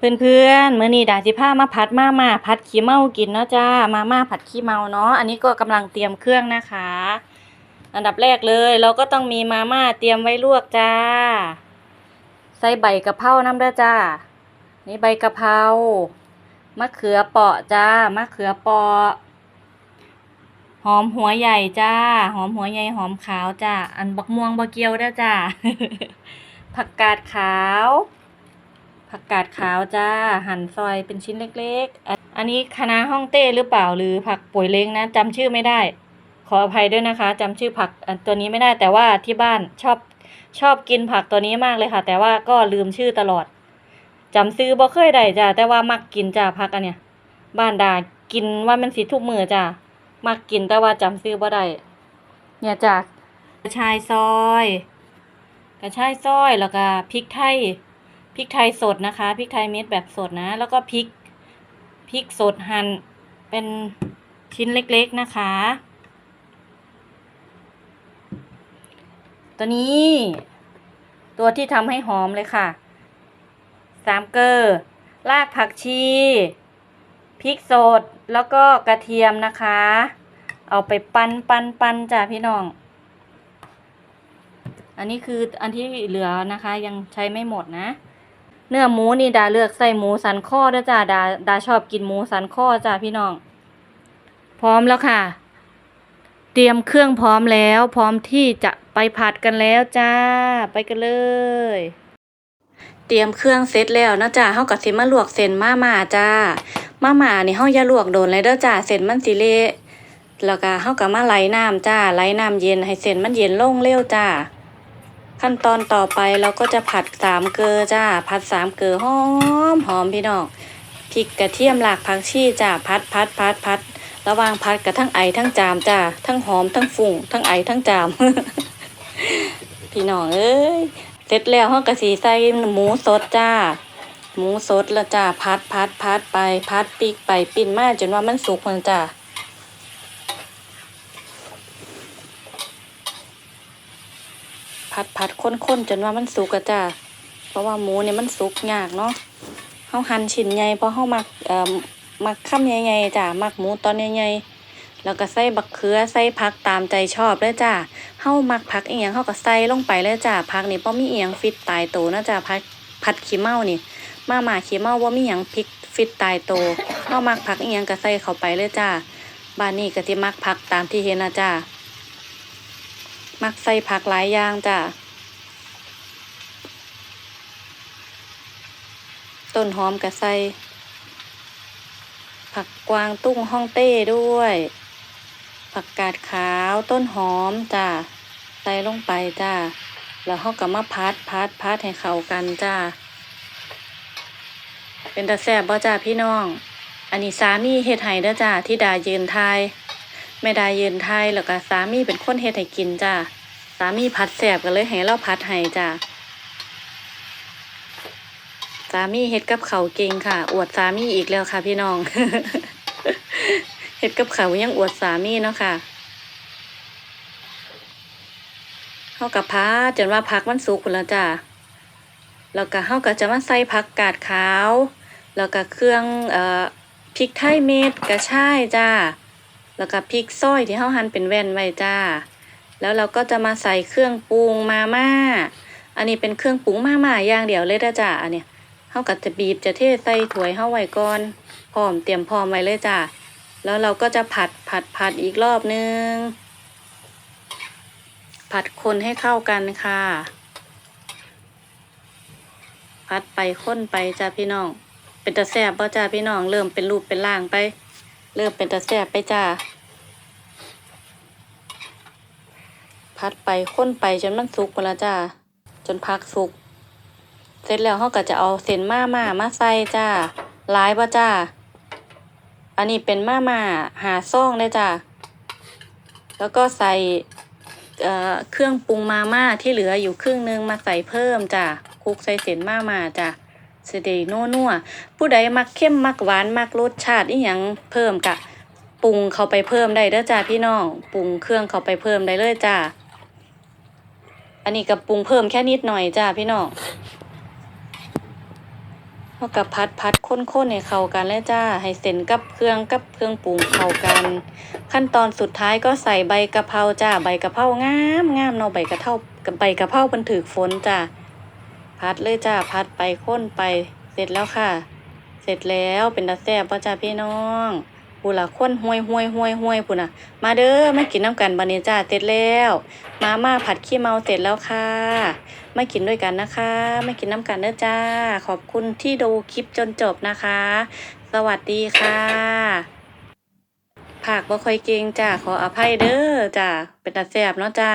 เพื่อนเพื่อนๆมื้อนี้ดาสิพามาผัดมามาผัดขี้เมากินเนาะจ้ามาม่าผัดขี้เมาเนาะอันนี้ก็กำลังเตรียมเครื่องนะคะ อันดับแรกเลย เราก็ต้องมีมาม่าเตรียมไว้ลวกจ้า ใส่ใบกะเพราน้ำเด้อจ้า นี่ใบกะเพรามะเขือเปาะจ้ามะเขือเปาะหอมหัวใหญ่จ้า หอมหัวใหญ่หอมขาวจ้าอันบักม่วงบะเกียวเด้อจ้าผักกาดขาว ผักกาดขาวจ้า หั่นซอยเป็นชิ้นเล็กๆ อันนี้คณะน้าฮ่องเต้หรือเปล่าหรือผักป่วยเล้งนะจำชื่อไม่ได้ ขออภัยด้วยนะคะจำชื่อผักตัวนี้ไม่ได้แต่ว่าที่บ้านชอบชอบกินผักตัวนี้มากเลยค่ะ แต่ว่าก็ลืมชื่อตลอดจำซื้อบ่เคยได้จ้าแต่ว่ามักกินจ้าผักอันเนี้ยบ้านดากินว่ามันสิทุกมือจ้ามักกินแต่ว่าจำซื้อบ่ได้เนี่ยจ้ากระชายซอย กระชายซอยแล้วก็พริกไทย พริกไทยสดนะคะพริกไทยเม็ดแบบสดนะ แล้วก็พริกพริกสดหั่นเป็นชิ้นเล็กๆนะคะ ตัวนี้ ตัวที่ทำให้หอมเลยค่ะ สามเกลอรากผักชีพริกสดแล้วก็กระเทียมนะคะ เอาไปปันปันปันจ้ะพี่น้อง อันนี้คืออันที่เหลือนะคะยังใช้ไม่หมดนะ เนื้อหมูนี่ดาเลือกใส่หมูสันคอด้วยจ้าดาดาชอบกินหมูสันคอจ้าพี่น้อง พร้อมแล้วค่ะ เตรียมเครื่องพร้อมแล้ว พร้อมที่จะไปผัดกันแล้วจ้า ไปกันเลย เตรียมเครื่องเสร็จแล้วนะจ้าเฮาก็สิมาลวกเส้นมาม่าจ้ามาม่านี่เฮาอย่าลวกโดนเลยเด้อจ้าเส้นมันสิเละแล้วก็เฮาก็มาไหลน้ำจ้าไหลน้ำเย็นให้เส้นมันเย็นลงเร็วจ้า ขั้นตอนต่อไปเราก็จะผัดสามเกลือจ้าผัดสามเกลือหอมหอมพี่น้องพริกกระเทียมหลากผักชีจ้าพัดพัดพัดพัดระวางพัดกับทั้งไอทั้งจามจ้าทั้งหอมทั้งฝุ่งทั้งไอทั้งจาม พี่น้องเอ้ยเสร็จแล้วเฮาก็สีใส่หมูสดจ้า หมูสดแล้วจ้าพัดพัดพัดไปพัดปีกไปปิ้นมาจนว่ามันสุกมันจ้า ผัดผัดข้นๆจนว่ามันสุกอะจ้าเพราะว่าหมูเนี่ยมันสุกยากเนาะเฮาหั่นชิ้นใหญ่เพราะเฮามักเอ่อมักคำใหญ่ๆจ้ามักหมูตอนใหญ่ๆแล้วก็ใส่บักเขือใส่ผักตามใจชอบเลยจ้าเฮามักผักเอียงเฮาก็ใส่ลงไปเลยจ้าผักนี่บ่มีเอียงฟิตตายโตนะจ้าผัดผัดขี้เมานี่ มาหมาขี้เมาบ่ามีหยังพริกฟิตตายโตเฮามักผักเอียงก็ใส่เข้าไปเลยจ้าบ้านนี้ก็สิมักผักตามที่เห็นนะจ้า มักใส่ผักหลายอย่างจ้ะต้นหอมกับใส่ผักกวางตุ้งฮ่องเต้ด้วย ผักกาดขาวต้นหอมจ้ะใส่ลงไปจ้ะแล้วเขาก็มาพัดพัดพัดให้เข้ากันจ้ะเป็นตาแซ่บบ่จ้าพี่น้อง อันนี้สามีเฮ็ดให้เด้อจ้าที่ดายืนทาย แม่ดายืนไทยแล้วก็สามีเป็นคนเฮ็ดให้กินจ้าสามีพัดแสบกันเลยให้เราพัดให้จ้าสามีเฮ็ดกับเขาเก่งค่ะ อวดสามีอีกแล้วค่ะ พี่น้องเฮ็ดกับเขายังอวดสามีเนาะค่ะเฮากับพัดจนว่าพักมันสุกแล้วจ้าแล้วก็เฮาก็จะมาใส่ผักกาดขาว แล้วก็เครื่องเอ่อพริกไทยเม็ดกระชายจ้า แล้วก็พริกซอยที่เฮาหั่นเป็นแว่นไว้จ้า แล้วเราก็จะมาใส่เครื่องปรุงมาม่า อันนี้เป็นเครื่องปรุงมาม่าอย่างเดียวเลยนะจ้าอันเนี้ยเฮาก็จะบีบจะเทใส่ถ้วยเฮาไว้ก่อน พร้อมเตรียมพร้อมไว้เลยจ้า แล้วเราก็จะผัดผัดผัดอีกรอบนึง ผัดคนให้เข้ากันค่ะ ผัดไปค้นไปจ้าพี่น้อง เป็นตะแซบบ่จ้าพี่น้องเริ่มเป็นรูปเป็นร่างไป เริ่มเป็นตะแซบไปจ้า พัดไปค้นไปจนมันสุกหมดแล้วจ้าจนพักสุก เสร็จแล้วเขาก็จะเอาเส้นมาม่ามาใส่จ้าลายบ่จ้าอันนี้เป็นมาม่าหาซ่องเลยจ้าแล้วก็ใส่เครื่องปรุงมาม่าที่เหลืออยู่ครึ่งนึงมาใส่เพิ่มจ้าคุกใส่เส้นมาม่าจ้าสิได้นัวผู้ใดมักเข้มมักหวานมักรสชาติอีหยังเพิ่มกะปรุงเข้าไปเพิ่มได้เด้อจ้าพี่น้องปรุงเครื่องเข้าไปเพิ่มได้เลยจ้า นนี้ก็ปรุงเพิ่มแค่นิดหน่อยจ้าพี่น้องแล้วก็พัดพัดข้นๆให้เข้ากันเลยจ้า ให้เส้นกับเครื่องกับเครื่องปรุงเข้ากัน ขั้นตอนสุดท้ายก็ใส่ใบกะเพราจ้า ใบกะเพรางามงามเนาะใบกะเท่ากับใบกะเพราเพิ่นถือฝนจ้า พัดเลยจ้า พัดไปข้นไป เสร็จแล้วค่ะ เสร็จแล้วเป็นตาแซ่บบ่จ้าพี่น้อง พูล่ะข้นห้วยห้วยห้วยห้วยพูน่ะมาเด้อมากินน้ำกันบัดนี้จ้าเสร็จแล้ว มาม่าผัดขี้เมาเสร็จแล้วค่ะมากินด้วยกันนะคะมากินน้ำกันเด้อจ้า ขอบคุณที่ดูคลิปจนจบนะคะ สวัสดีค่ะผากบ่ค่อยเก่งจ้าขออภัยเด้อจ้าเป็นตาแซ่บเนาะจ้า